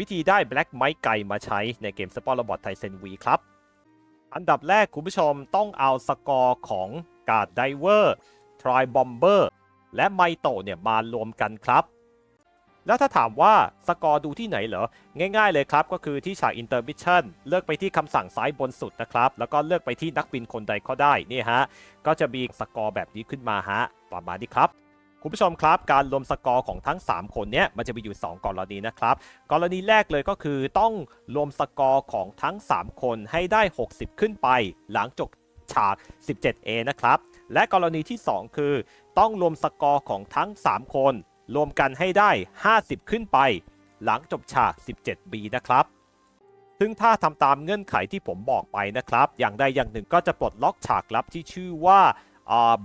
วิธีได้ Black ไม้ไก่มาใช้ในเกม Sport Robot Tyson V ครับ อันดับแรกคุณผู้ชมต้องเอาสกอร์ของกาดไดเวอร์ทร b บอมเบอร์และไมโตเนี่ยมารวมกันครับ แล้วถ้าถามว่าสกอร์ดูที่ไหนเหรอ ง่ายๆเลยครับ ก็คือที่ฉาก Intermission เลือกไปที่คำสั่งซ้ายบนสุดนะครับ แล้วก็เลือกไปที่นักบินคนใดก็ได้นี่ฮะก็จะมีสกอร์แบบนี้ขึ้นมาฮะประมาณนี้ครับ คุณผู้ชมครับ การรวมสกอร์ของทั้ง 3 คนเนี้ยมันจะมีอยู่ 2 กรณีนะครับ กรณีแรกเลยก็คือต้องรวมสกอร์ของทั้ง 3 คนให้ได้ 60 ขึ้นไป หลังจบฉาก 17A นะครับ และกรณีที่ 2 คือ ต้องรวมสกอร์ของทั้ง 3 คน รวมกันให้ได้ 50 ขึ้นไป หลังจบฉาก 17B นะครับซึ่งถ้าทำตามเงื่อนไขที่ผมบอกไปนะครับ อย่างใดอย่างหนึ่งก็จะปลดล็อกฉากลับที่ชื่อว่าอ่า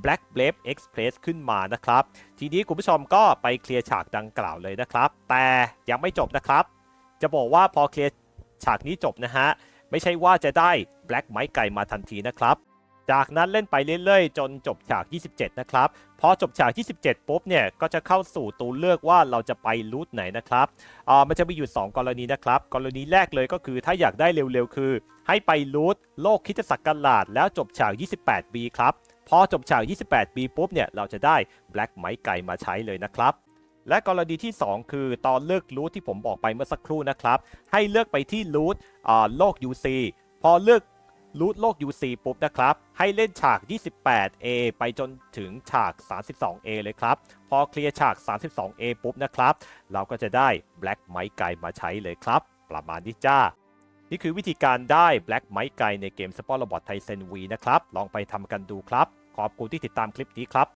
Black Blade Express ขึ้นมานะครับ ทีนี้คุณผู้ชมก็ไปเคลียร์ฉากดังกล่าวเลยนะครับ แต่ยังไม่จบนะครับ จะบอกว่าพอเคลียร์ฉากนี้จบนะฮะ ไม่ใช่ว่าจะได้ Black ไม้ไก่มาทันทีนะครับจากนั้นเล่นไปเรื่อยๆ จนจบฉาก 27 นะครับ พอจบฉาก 27 ปุ๊บเนี่ย ก็จะเข้าสู่ตัวเลือกว่าเราจะไปรูทไหนนะครับอ่ามันจะมีอยู่ 2 กรณีนะครับ กรณีแรกเลยก็คือถ้าอยากได้เร็วๆ คือ ให้ไปรูทโลกคิดศักราชแล้วจบฉาก 28B ครับ พอจบฉาก 28 ปีปุ๊บเนี่ยเราจะได้ Black ไม้ไก่มาใช้เลยนะครับ และกรณีที่ 2 คือตอนเลือกรูทที่ผมบอกไปเมื่อสักครู่นะครับ ให้เลือกไปที่รูทโลก UC พอเลือกรูทโลก UC ปุ๊บนะครับ ให้เล่นฉาก 28A ไปจนถึงฉาก 32A เลยครับ พอเคลียร์ฉาก 32A ปุ๊บนะครับ เราก็จะได้ Black ไม้ไก่มาใช้เลยครับ ประมาณนี้จ้า นี่คือวิธีการได้ Black ไม้ไก่ในเกมสปอร์ตระบอทไทเซนวีนะครับ ลองไปทำกันดูครับ ขอบคุณที่ติดตามคลิปนี้ครับ